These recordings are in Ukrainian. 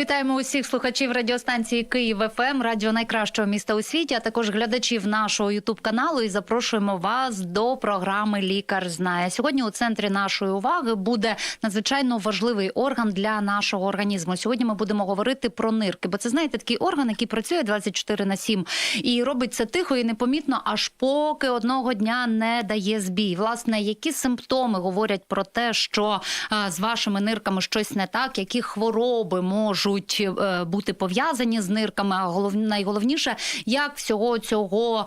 Вітаємо усіх слухачів радіостанції Київ ФМ, радіо найкращого міста у світі, а також глядачів нашого Ютуб каналу. І запрошуємо вас до програми Лікар знає. Сьогодні у центрі нашої уваги буде надзвичайно важливий орган для нашого організму. Сьогодні ми будемо говорити про нирки, бо це знаєте такий орган, який працює 24 на 7 і робить це тихо і непомітно, аж поки одного дня не дає збій. Власне, які симптоми говорять про те, що а, з вашими нирками щось не так, які хвороби можуть е, бути пов'язані з нирками. А голов... найголовніше, як всього цього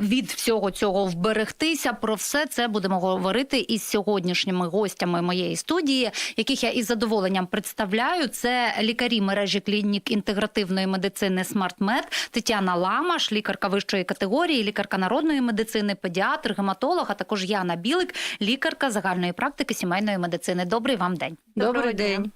від всього цього вберегтися. Про все це будемо говорити із сьогоднішніми гостями моєї студії, яких я із задоволенням представляю. Це лікарі мережі клінік інтегративної медицини «Смартмед» Тетяна Ламаш, лікарка вищої категорії, лікарка народної медицини, педіатр, гематолог, а також Яна Білик, лікарка загальної практики сімейної медицини. Добрий вам день. Добрий день.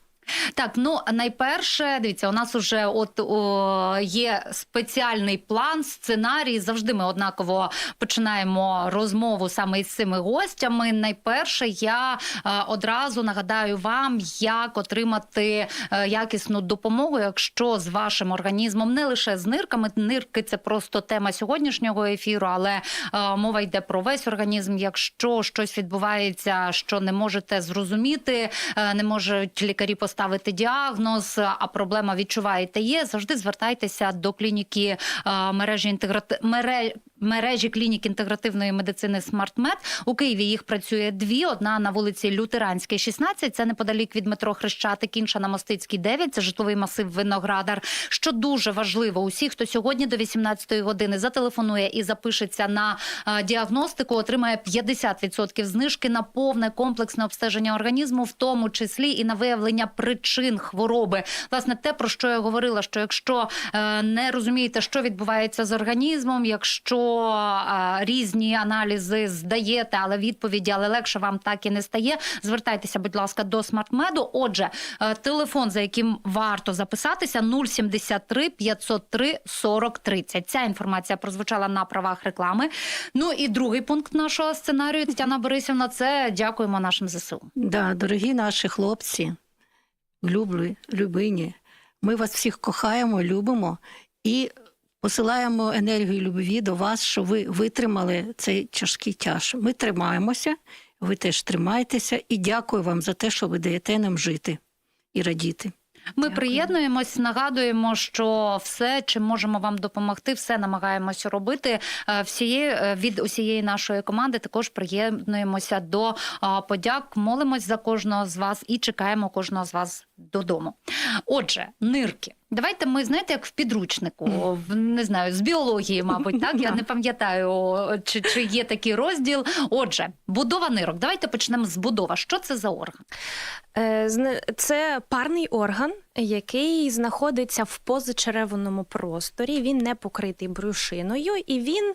Так, ну найперше, дивіться, у нас уже от о, є спеціальний план, сценарій. Завжди ми однаково починаємо розмову саме із цими гостями. Найперше, я е, одразу нагадаю вам, як отримати е, якісну допомогу, якщо з вашим організмом не лише з нирками, нирки це просто тема сьогоднішнього ефіру, але е, мова йде про весь організм. Якщо щось відбувається, що не можете зрозуміти, е, не можуть лікарі поставити діагноз, а проблема відчуваєте є. Завжди звертайтеся до клініки е, мережі інтеграти... мере... мережі клінік інтегративної медицини «Смартмед». У Києві їх працює дві: одна на вулиці Лютеранській, 16, це неподалік від метро Хрещатик, інша на Мостицькій, 9, це житловий масив Виноградар. Що дуже важливо, усі, хто сьогодні до 18-ї години зателефонує і запишеться на е, діагностику, отримає 50% знижки на повне комплексне обстеження організму, в тому числі і на виявлення причин хвороби. Власне, те про що я говорила, що якщо е, не розумієте, що відбувається з організмом, якщо різні аналізи здаєте, але відповіді, але легше вам так і не стає. Звертайтеся, будь ласка, до смартмеду. Отже, е, телефон, за яким варто записатися, 073 503 40 30. Ця інформація прозвучала на правах реклами. Ну і другий пункт нашого сценарію, Тетяна Борисівна, це дякуємо нашим ЗСУ. Да, дорогі наші хлопці, люблю, любині, ми вас всіх кохаємо, любимо і посилаємо енергію любові до вас, що ви витримали цей тяжкий тяж. Ми тримаємося, ви теж тримайтеся, і дякую вам за те, що ви даєте нам жити і радіти. Ми Дякую. приєднуємось, нагадуємо, що все, чим можемо вам допомогти, все намагаємося робити. Е, Всієї е, від усієї нашої команди також приєднуємося до подяк. Молимось за кожного з вас і чекаємо кожного з вас додому. Отже, нирки. Давайте ми знаєте, як в підручнику, в не знаю, з біології, мабуть, так я не пам'ятаю, чи, чи є такий розділ. Отже, будова нирок. Давайте почнемо з будова. Що це за орган? Е, Це парний орган, який знаходиться в позачеревинному просторі. Він не покритий брюшиною, і він,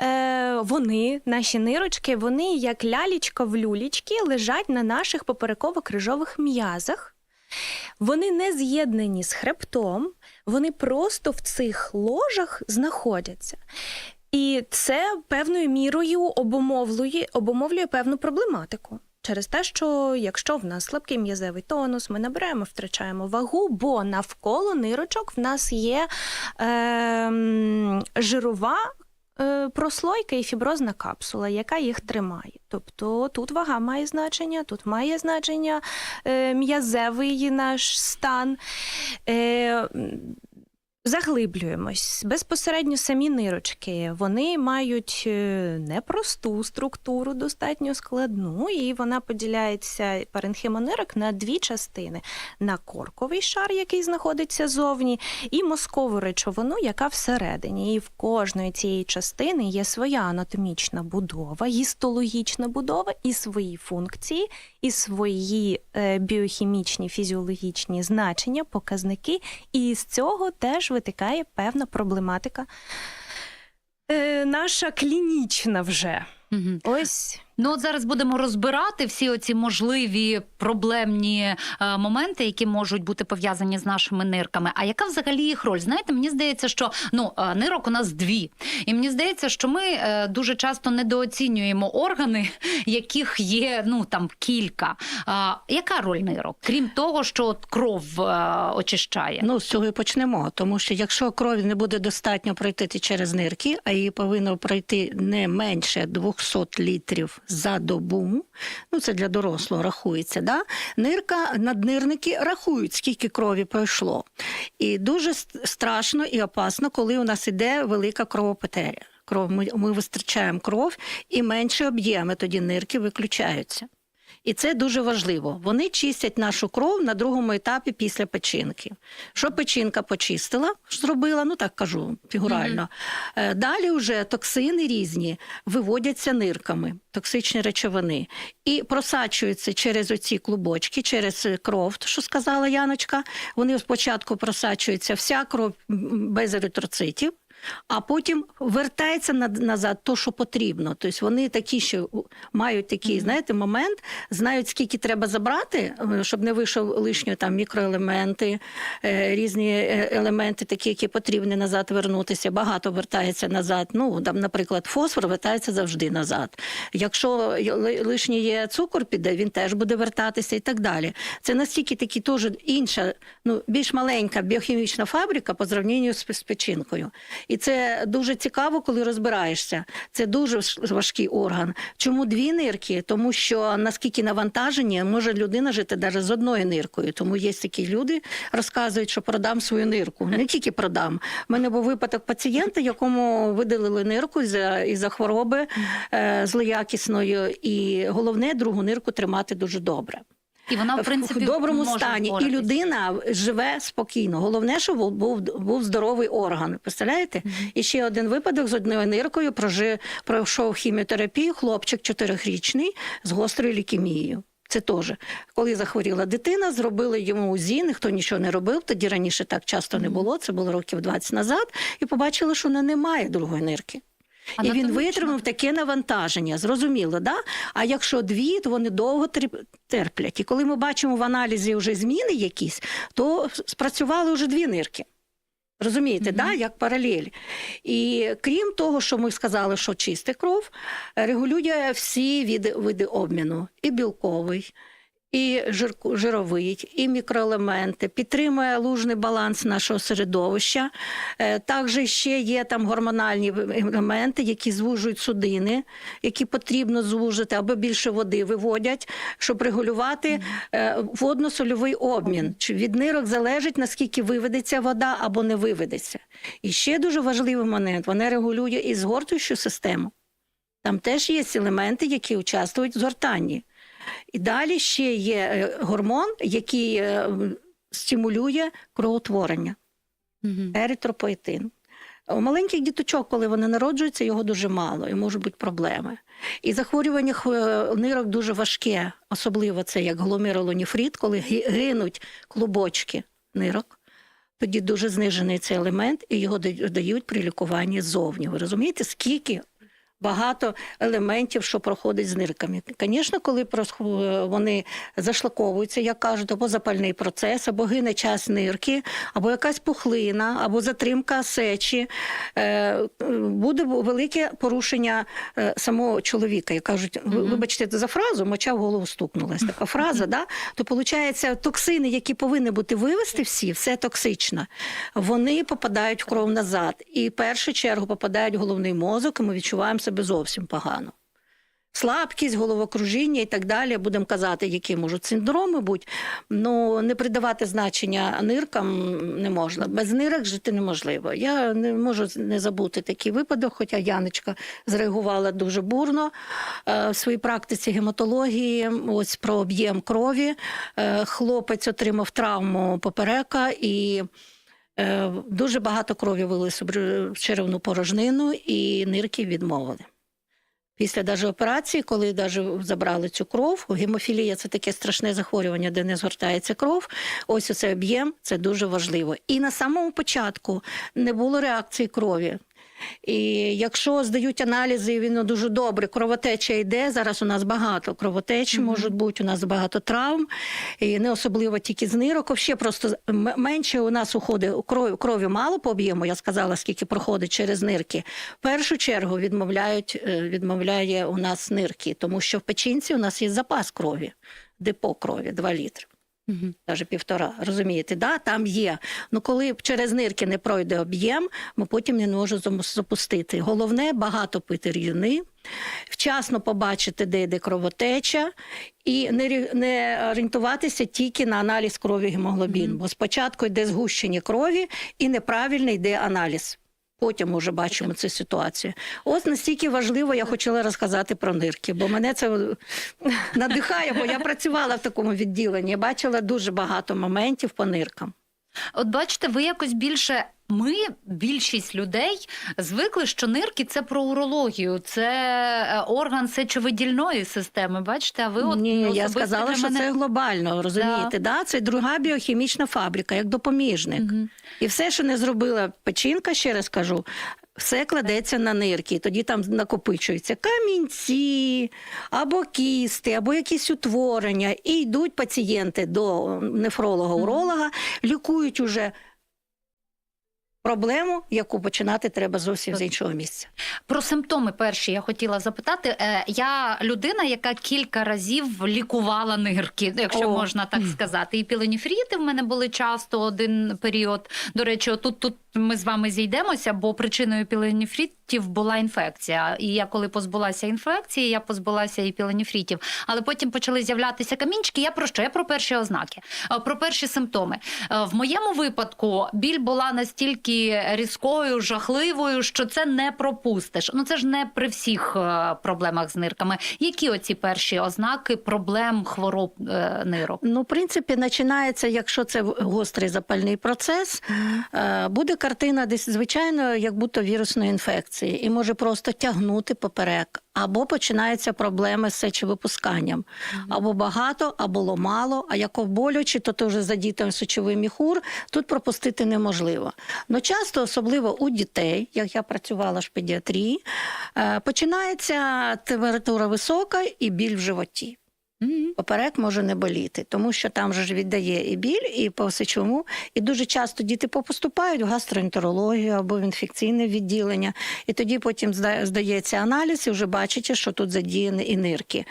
е, вони, наші нирочки, вони як лялічка в люлічки лежать на наших попереково-крижових м'язах. Вони не з'єднані з хребтом, вони просто в цих ложах знаходяться. І це певною мірою обумовлює, обумовлює певну проблематику. Через те, що якщо в нас слабкий м'язевий тонус, ми набираємо, втрачаємо вагу, бо навколо нирочок в нас є е, жирова прослойка і фіброзна капсула, яка їх тримає. Тобто тут вага має значення, тут має значення е, м'язевий наш стан. Заглиблюємось безпосередньо самі нирочки. Вони мають е, непросту структуру, достатньо складну, і вона поділяється паренхима нирок на дві частини: на корковий шар, який знаходиться зовні, і мозкову речовину, яка всередині. І в кожної цієї частини є своя анатомічна будова, гістологічна будова і свої функції, і свої е, біохімічні, фізіологічні значення, показники. І з цього теж витикає певна проблематика. Е, наша клінічна вже. Угу. Ось Ну от зараз будемо розбирати всі оці можливі проблемні е, моменти, які можуть бути пов'язані з нашими нирками. А яка взагалі їх роль? Знаєте, мені здається, що ну е, нирок у нас дві, і мені здається, що ми е, дуже часто недооцінюємо органи, яких є ну там кілька. А, яка роль нирок? Крім того, що от кров е, очищає? Ну, з цього і почнемо. Тому що якщо крові не буде достатньо пройти через нирки, а її повинно пройти не менше 200 літрів за добу, ну це для дорослого рахується. Да? Нирка, наднирники рахують, скільки крові пройшло. І дуже страшно і опасно, коли у нас іде велика кровопотеря. Кров, ми, ми вистрачаємо кров і менші об'єми тоді нирки виключаються. І це дуже важливо. Вони чистять нашу кров на другому етапі після печінки. Що печінка почистила, зробила, ну так кажу фігурально. Е, Далі вже токсини різні виводяться нирками, токсичні речовини, і просачуються через оці клубочки, через е, кров, то, що сказала Яночка. Вони спочатку просачуються вся кров без еритроцитів. А потім вертається назад то, що потрібно. Тобто вони такі, що мають такий, знаєте, момент, знають, скільки треба забрати, е, щоб не вийшов лишньо там мікроелементи, е, різні е, елементи, такі, які потрібні назад вернутися. Багато вертається назад. Ну, там, наприклад, фосфор вертається завжди назад. Якщо лишній є цукор піде, він теж буде вертатися і так далі. Це настільки такі теж інша, ну більш маленька біохімічна фабрика по зрівнянню з, з печінкою. І це дуже цікаво, коли розбираєшся. Це дуже важкий орган. Чому дві нирки? Тому що наскільки навантаження може людина жити навіть з одною ниркою. Тому є такі люди, розказують, що продам свою нирку. Не тільки продам. У мене був випадок пацієнта, якому видалили нирку із-за хвороби е, злоякісної, і головне другу нирку тримати дуже добре І вона в принципі в доброму може стані, і людина живе спокійно. Головне, щоб був, був, був здоровий орган. Представляєте? І ще один випадок з одною ниркою прожив, пройшов хіміотерапію хлопчик чотирьохрічний з гострою лікемією. Це теж, коли захворіла дитина, зробили йому УЗІ, ніхто нічого не робив. Тоді раніше так часто не було. Це було років 20 назад, і побачили, що вона не має другої нирки. І він витримав таке навантаження, зрозуміло, да? А якщо дві, то вони довго терплять. І коли ми бачимо в аналізі вже зміни якісь, то спрацювали вже дві нирки. Розумієте, да? як паралель. І крім того, що ми сказали, що чиста кров регулює всі види, види обміну: і білковий, і жировий, і мікроелементи, підтримує лужний баланс нашого середовища. Е, Також ще є там гормональні елементи, які звужують судини, які потрібно звужити, або більше води виводять, щоб регулювати е, водно-сольовий обмін. Чи від нирок залежить, наскільки виведеться вода або не виведеться. І ще дуже важливий момент: вона регулює і згортуючу систему. Там теж є елементи, які участвують в згортанні. І далі ще є е, гормон, який е, стимулює кровотворення Мгм. еритропоетин. У маленьких діточок, коли вони народжуються, його дуже мало і можуть бути проблеми. І захворювання нирок дуже важке, особливо це як гломерулонефрит, коли гинуть клубочки нирок. Тоді дуже знижений цей елемент, і його да- дають при лікуванні ззовні. Ви розумієте, скільки багато елементів, що проходить з нирками. Звісно, коли вони зашлаковуються, як кажуть, або запальний процес, або гине час нирки, або якась пухлина, або затримка сечі, е, буде велике порушення е, самого чоловіка. Як кажуть, вибачте за фразу, моча в голову стукнулась. Така фраза, да? то виходить, токсини, які повинні бути вивести всі, все токсично, вони попадають в кров назад. І в першу чергу попадають в головний мозок, і ми відчуваємо себе зовсім погано. Слабкість, головокружіння і так далі, будемо казати, які можуть синдроми бути. Ну не придавати значення ниркам не можна. Без нирок жити неможливо. Я не можу не забути такий випадок, хоча Яночка зреагувала дуже бурно е, в своїй практиці гематології. Ось про об'єм крові. Е, Хлопець отримав травму поперека і. Е, Дуже багато крові вилилося в черевну порожнину, і нирки відмовили. Після даже операції, коли даже забрали цю кров, гемофілія це таке страшне захворювання, де не згортається кров. Ось оцей об'єм це дуже важливо. І на самому початку не було реакції крові. І якщо здають аналізи, він дуже добре, кровотеча йде. Зараз у нас багато кровотеч, можуть бути, у нас багато травм, і не особливо тільки з нирок. Взагалі просто менше у нас уходить крові, крові мало по об'єму, я сказала, скільки проходить через нирки. В першу чергу відмовляють, е, відмовляє у нас нирки, тому що в печінці у нас є запас крові, депо крові 2 літри. Мгм. Навіть півтора, розумієте, да? там є. Ну коли через нирки не пройде об'єм, ми потім не можемо запустити. Головне багато пити рідини, вчасно побачити, де йде кровотеча, і не, не орієнтуватися тільки на аналіз крові гемоглобін. Бо спочатку йде згущення крові і неправильно йде аналіз. Потім уже бачимо цю ситуацію. Ось настільки важливо, я хотіла розказати про нирки, бо мене це надихає, бо я працювала в такому відділенні. Бачила дуже багато моментів по ниркам. От бачите, ви якось більше. Ми, більшість людей, звикли, що нирки це про урологію, це е, орган сечовидільної системи. Бачите, а ви от Ні, я сказала, що мене... це глобально, розумієте? Да. Це друга біохімічна фабрика, як допоміжник. Мгм. І все, що не зробила печінка, ще раз кажу, все кладеться на нирки. Тоді там накопичуються камінці, або кісти, або якісь утворення. І йдуть пацієнти до нефролога-уролога, лікують уже проблему, яку починати треба зовсім з іншого місця. Про симптоми перші я хотіла запитати. Е, Я людина, яка кілька разів лікувала нирки, якщо О. можна так сказати. І піленіфріти в мене були часто один період. До речі, тут тут ми з вами зійдемося, бо причиною піленіфрітів була інфекція. І я коли позбулася інфекції, я позбулася і піленіфрітів. Але потім почали з'являтися камінчики. Я про що? Я про перші ознаки, Е, про перші симптоми. Е, В моєму випадку біль була настільки різкою, жахливою, що це не пропустиш. Ну це ж не при всіх е, проблемах з нирками. Які оці перші ознаки проблем хвороб нирок? Ну, в принципі, починається, якщо це гострий запальний процес, буде картина десь, звичайно, як будто вірусної інфекції, і може просто тягнути поперек. Або починаються проблеми з сечовипусканням. Або багато, або мало, а як болюче, то ти вже задітий сечовий міхур, тут пропустити неможливо. Ну часто, особливо у дітей, як я працювала ж в педіатрії, е, починається температура висока і біль в животі. Поперек може не боліти, тому що там же ж віддає і біль, і по сечовому. І дуже часто діти поступають в гастроентерологію або в інфекційне відділення. І тоді потім здається аналіз, і вже бачите, що тут задіяні і нирки.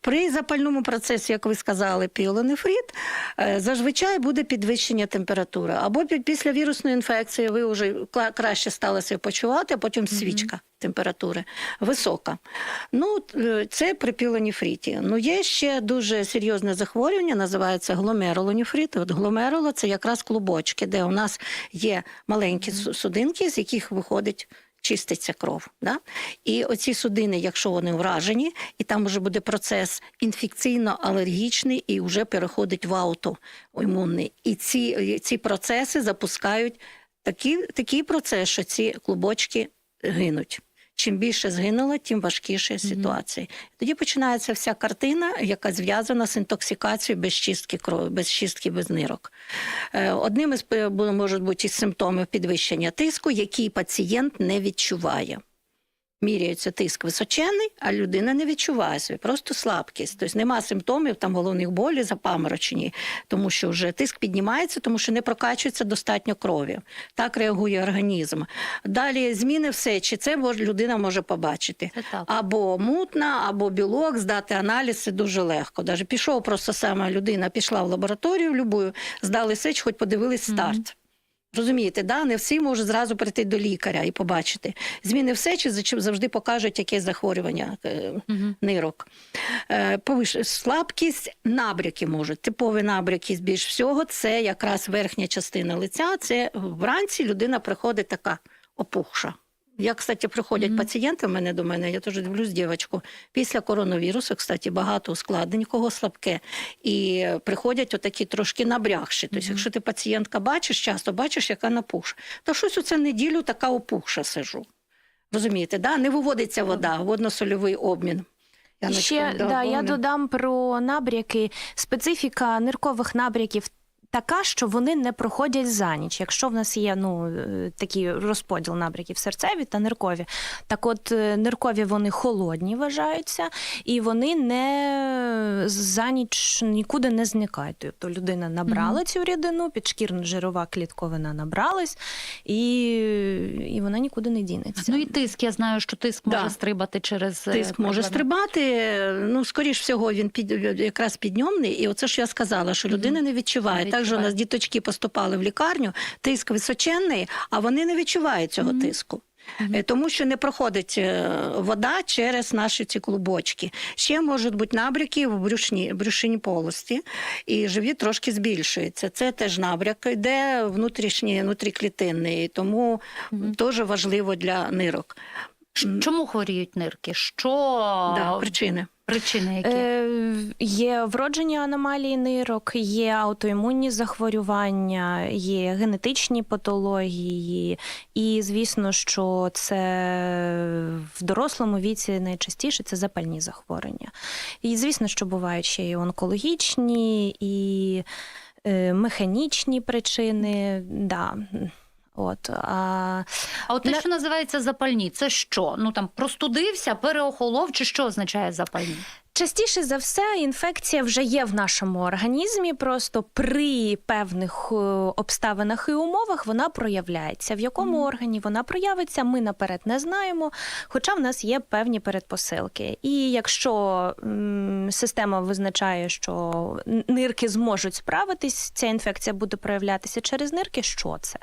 При запальному процесі, як ви сказали, піелонефрит, е, зазвичай буде підвищення температури. Або після вірусної інфекції ви вже краще стали себе почувати, а потім свічка температури висока. Ну, е, це при пілоніфріті. Ну, є ще дуже серйозне захворювання, називається гломерулоніфрит. От гломеруло – це якраз клубочки, де у нас є маленькі судинки, з яких виходить. Чиститься кров. Да? І оці судини, якщо вони вражені, і там вже буде процес інфекційно-алергічний і вже переходить в аутоімунний. І ці, ці процеси запускають такий, такий процес, що ці клубочки гинуть. Чим більше згинуло, тим важкіше ситуація. Тоді починається вся картина, яка зв'язана з інтоксикацією без чистки крові, без чистки без нирок. Е, Одним із е, можуть бути із симптомів підвищення тиску, який пацієнт не відчуває. Міряється тиск височений, а людина не відчуває собі, просто слабкість. Тобто нема симптомів там головних болі, запаморочені, тому що вже тиск піднімається, тому що не прокачується достатньо крові. Так реагує організм. Далі зміни в сечі, це людина може побачити. Або мутна, або білок, здати аналіз це дуже легко. Даже пішов просто сама людина, пішла в лабораторію любую, здали сеч, хоч подивились старт. Розумієте, да? не всі можуть зразу прийти до лікаря і побачити. Зміни в сечі завжди покажуть яке захворювання е, Мгм. нирок. Е, повиш- Слабкість, набряки можуть. Типові набряки більш всього це якраз верхня частина лиця. Це вранці людина приходить така опухша. Я, кстати, приходять Мгм. пацієнти в мене до мене, я теж дивлюсь дівчинку. Після коронавірусу, кстати, багато ускладнень, кого слабке. І приходять отакі трошки набрякші. Тобто, якщо ти пацієнтка бачиш, часто бачиш, яка напухша, то щось оце неділю така опухша сижу. Розумієте, да? не виводиться вода, водно-сольовий обмін. Яночко, ще да, я додам про набряки. Специфіка ниркових набряків така, що вони не проходять за ніч. Якщо в нас є ну, е, такий розподіл набряків серцеві та ниркові, так от е, ниркові вони холодні вважаються, і вони не за ніч нікуди не зникають. Тобто людина набрала цю рідину, підшкірна жирова клітковина набралась, і, і вона нікуди не дінеться. Ну і тиск, я знаю, що тиск Да. може стрибати через е, Тиск може стрибати. Ну, скоріш всього, він під якраз підйомний. І оце ж я сказала, що людина не відчуває. Не Так же у нас діточки поступали в лікарню, тиск височенний, а вони не відчувають цього тиску. Е, Тому що не проходить е, вода через наші ці клубочки. Ще можуть бути набряки в брюшні, брюшині полості, і живіт трошки збільшується. Це теж набряк, йде внутрішній, внутріклітинний, тому теж важливо для нирок. Чому хворіють нирки? Що Да, причини. Причини які? Е, є вроджені аномалії нирок, є аутоімунні захворювання, є генетичні патології, і звісно, що це в дорослому віці найчастіше це запальні захворювання. І звісно, що бувають ще і онкологічні, і е, механічні причини. Да. От, а, А от те, не- що називається запальні, це що? Ну там простудився, переохолов, чи що означає запальні? Частіше за все, інфекція вже є в нашому організмі. Просто при певних е, обставинах і умовах вона проявляється. В якому органі вона проявиться, ми наперед не знаємо. Хоча в нас є певні передпосилки. І якщо м, система визначає, що нирки зможуть справитись, ця інфекція буде проявлятися через нирки. Що це?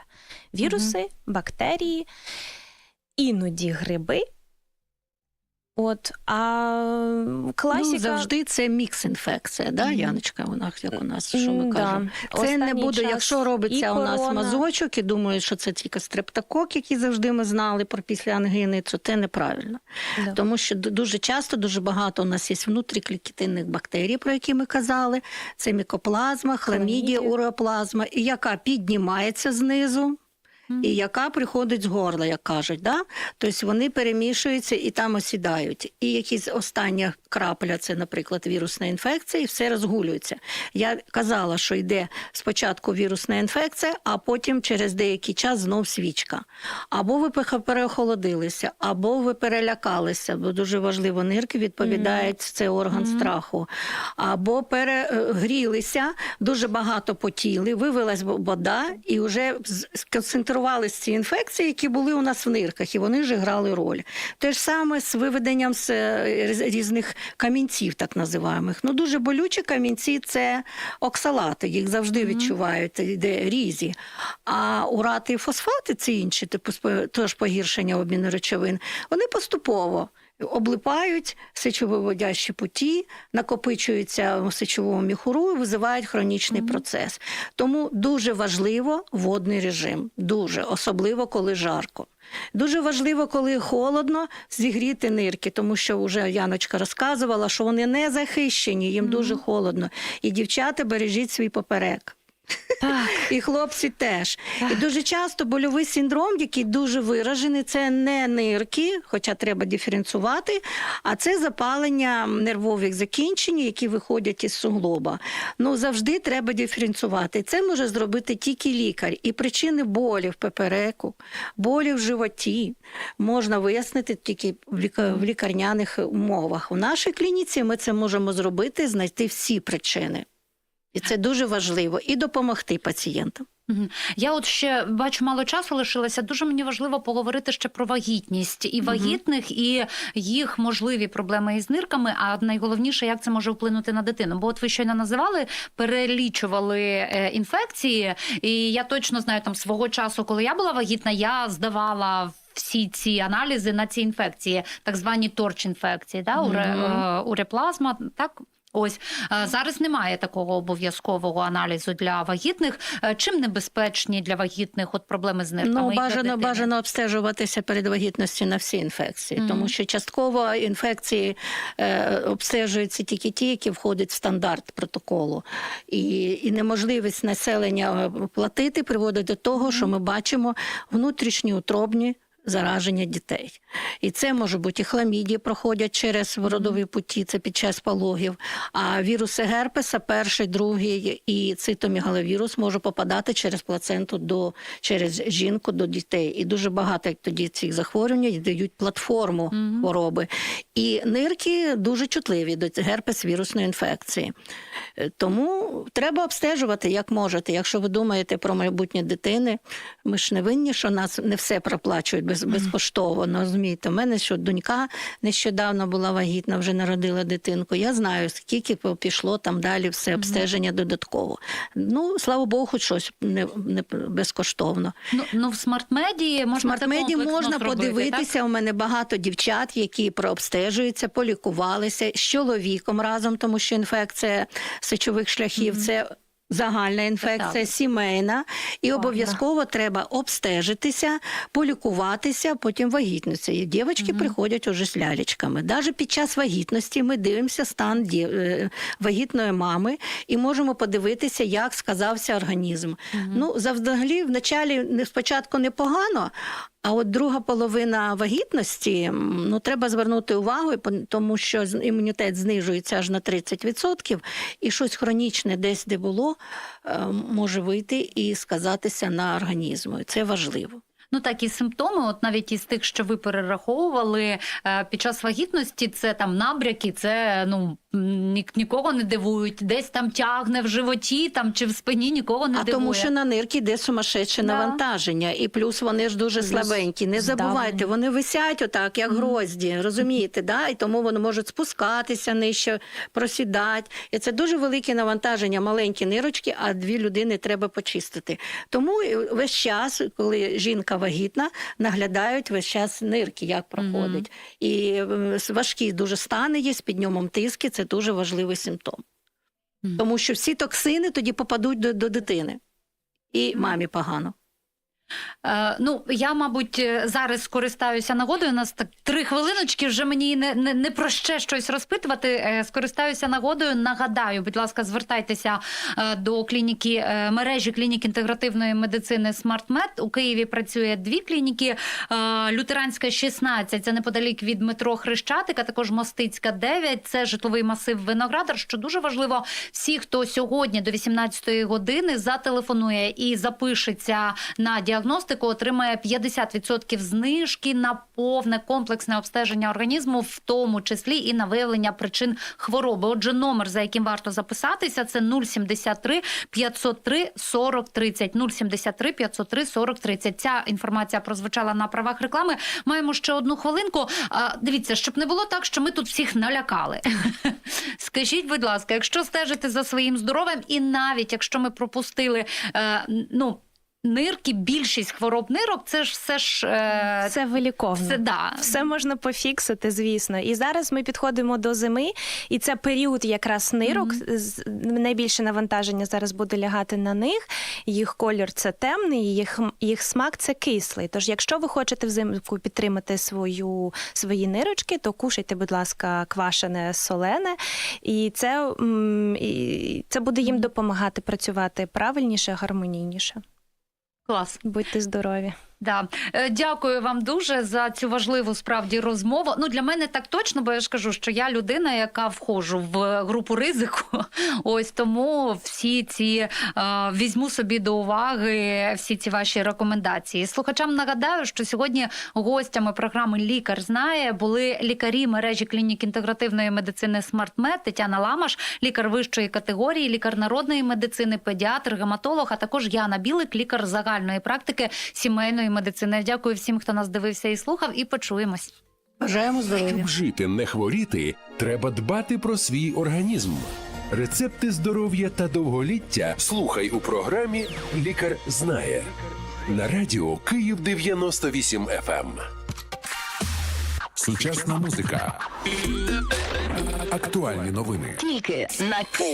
Віруси, бактерії, іноді гриби. От, а класіка... Ну, завжди це мікс-інфекція, да. Яночка, у нас, як у нас, що ми М, да. кажемо. Це не буде, якщо робиться у нас корона. мазочок і думають, що це тільки стрептокок, який завжди ми знали про після ангіни, то це неправильно. Да. Тому що дуже часто, дуже багато у нас є внутріклітинних бактерій, про які ми казали. Це мікоплазма, хламідія, уреоплазма, і яка піднімається знизу. І яка приходить з горла, як кажуть, да? тобто вони перемішуються і там осідають. І якісь остання крапля, це, наприклад, вірусна інфекція, і все розгулюється. Я казала, що йде спочатку вірусна інфекція, а потім через деякий час знов свічка. Або ви переохолодилися, або ви перелякалися, бо дуже важливо, нирки відповідають, це орган страху. Або перегрілися, дуже багато потіли, вивелась вода, і вже з- сконцентрувалися ці інфекції, які були у нас в нирках, і вони вже грали роль. Те ж саме з виведенням з е, різних камінців, так називаємих. Ну, дуже болючі камінці це оксалати, їх завжди відчувають, де різі. А урати і фосфати, це інші, типу теж погіршення обміну речовин, вони поступово. Облипають сечовиводящі путі, накопичуються в сечовому міхуру і визивають хронічний процес. Тому дуже важливо водний режим, дуже особливо коли жарко. Дуже важливо, коли холодно, зігріти нирки, тому що вже Яночка розказувала, що вони не захищені, їм дуже холодно. І дівчата бережіть свій поперек. Так. І хлопці теж. І дуже часто больовий синдром, який дуже виражений, це не нирки, хоча треба диференціювати, а це запалення нервових закінчень, які виходять із суглоба. Ну завжди треба диференціювати. Це може зробити тільки лікар. І причини болі в попереку, болі в животі можна вияснити тільки в лікарняних умовах. У нашій клініці ми це можемо зробити, знайти всі причини. І це дуже важливо і допомогти пацієнтам. Я от ще бачу мало часу лишилося. Дуже мені важливо поговорити ще про вагітність і вагітних, і їх можливі проблеми із нирками. А найголовніше, як це може вплинути на дитину. Бо от ви щойно називали, перелічували е, інфекції, і я точно знаю там свого часу, коли я була вагітна, я здавала. Всі ці аналізи на ці інфекції, так звані торч-інфекції, да? уре, е, уреплазма, так? Ось е, зараз немає такого обов'язкового аналізу для вагітних. Е, Чим небезпечні для вагітних от проблеми з нирками? Ну, бажано, бажано обстежуватися перед вагітністю на всі інфекції, Мгм. тому що частково інфекції е, обстежуються тільки ті, які входять в стандарт протоколу. І, і неможливість населення е, платити приводить до того, що ми бачимо внутрішні утробні зараження дітей. І це може бути і хламідії проходять через родові путі, це під час пологів. А віруси герпеса, перший, другий і цитомігаловірус може попадати через плаценту до через жінку до дітей. І дуже багато тоді цих захворювань дають платформу хвороби. І нирки дуже чутливі до герпес вірусної інфекції. Е, Тому треба обстежувати, як можете. Якщо ви думаєте про майбутнє дитини, ми ж не винні, що нас не все проплачують без, безкоштовно. Розумієте, у мене що донька нещодавно була вагітна, вже народила дитинку. Я знаю, скільки пішло там далі все обстеження додатково. Ну, слава Богу, хоч щось не, не безкоштовно. Ну, ну в смарт-медії можна смарт-меді можна зробити, подивитися. У мене багато дівчат, які прообстежуються, полікувалися з чоловіком разом, тому що інфекція сечових шляхів це. Загальна інфекція, сімейна, і обов'язково треба обстежитися, полікуватися, потім вагітнутися. І дівчатки приходять уже з лялечками. Навіть під час вагітності ми дивимося стан дів- е, вагітної мами і можемо подивитися, як сказався організм. Ну, завжди, вначалі не спочатку непогано, а от друга половина вагітності, ну треба звернути увагу, тому що імунітет знижується аж на 30%, і щось хронічне десь де було, е, може вийти і сказатися на організму. Це важливо. Ну так і симптоми, от навіть із тих, що ви перераховували е, під час вагітності, це там набряки, це ну ні, нікого не дивують, десь там тягне в животі, там чи в спині нікого не а дивує. тому, що на нирки йде сумасшедше Да. навантаження, і плюс вони ж дуже Плюс слабенькі. Не забувайте, здавлення. вони висять отак, як грозді, розумієте, да? і тому вони можуть спускатися нижче, просідати. І це дуже велике навантаження, маленькі нирочки, а дві людини треба почистити. Тому весь час, коли жінка вагітна, наглядають весь час нирки, як проходить. І важкі дуже стани є з підйомом тиски, це дуже важливий симптом. Мгм. Тому що всі токсини тоді попадуть до, до дитини. І мамі погано. Е, ну, я, мабуть, е, зараз скористаюся нагодою. У нас так три хвилиночки. Вже мені не, не, не про ще щось розпитувати. Е, скористаюся нагодою. Нагадаю, будь ласка, звертайтеся до клініки мережі клінік інтегративної медицини SmartMed. У Києві працює дві клініки. Лютеранська 16, це неподалік від метро Хрещатика, також Мостицька 9, це житловий масив Виноградар. Що дуже важливо, всі, хто сьогодні до 18-ї години зателефонує і запишеться на діагностику, отримає 50% знижки на повне комплексне обстеження організму, в тому числі і на виявлення причин хвороби. Отже, номер, за яким варто записатися, це 073 503 40 30. 073 503 40 30. Ця інформація прозвучала на правах реклами. Маємо ще одну хвилинку. Дивіться, щоб не було так, що ми тут всіх налякали. Скажіть, будь ласка, якщо стежите за своїм здоров'ям, і навіть якщо ми пропустили, е, ну. Нирки, більшість хвороб нирок, це ж все ж е, Це виліковно. це да. Все можна пофіксити, звісно. І зараз ми підходимо до зими, і це період якраз нирок. З- Найбільше навантаження зараз буде лягати на них. Їх колір це темний, їх, їх смак це кислий. Тож, якщо ви хочете взимку підтримати свою, свої нирочки, то кушайте, будь ласка, квашене солене, і це, і це буде їм допомагати працювати правильніше, гармонійніше. Клас. Будьте здорові. Да. Е, Дякую вам дуже за цю важливу справді розмову. Ну для мене так точно, бо я ж кажу, що я людина, яка входжу в групу ризику. Ось тому всі ці е, візьму собі до уваги всі ці ваші рекомендації. Слухачам нагадаю, що сьогодні гостями програми Лікар знає були лікарі мережі клінік інтегративної медицини «Смартмед» Тетяна Ламаш, лікар вищої категорії, лікар народної медицини, педіатр, гематолог, а також Яна Білик, лікар загальної практики сімейної медицини. Дякую всім, хто нас дивився і слухав, і почуємось. Бажаємо здоров'я. Щоб жити, не хворіти, треба дбати про свій організм. Рецепти здоров'я та довголіття слухай у програмі Лікар знає на радіо Київ 98 FM. Сучасна музика. Актуальні новини. Тільки на Київ.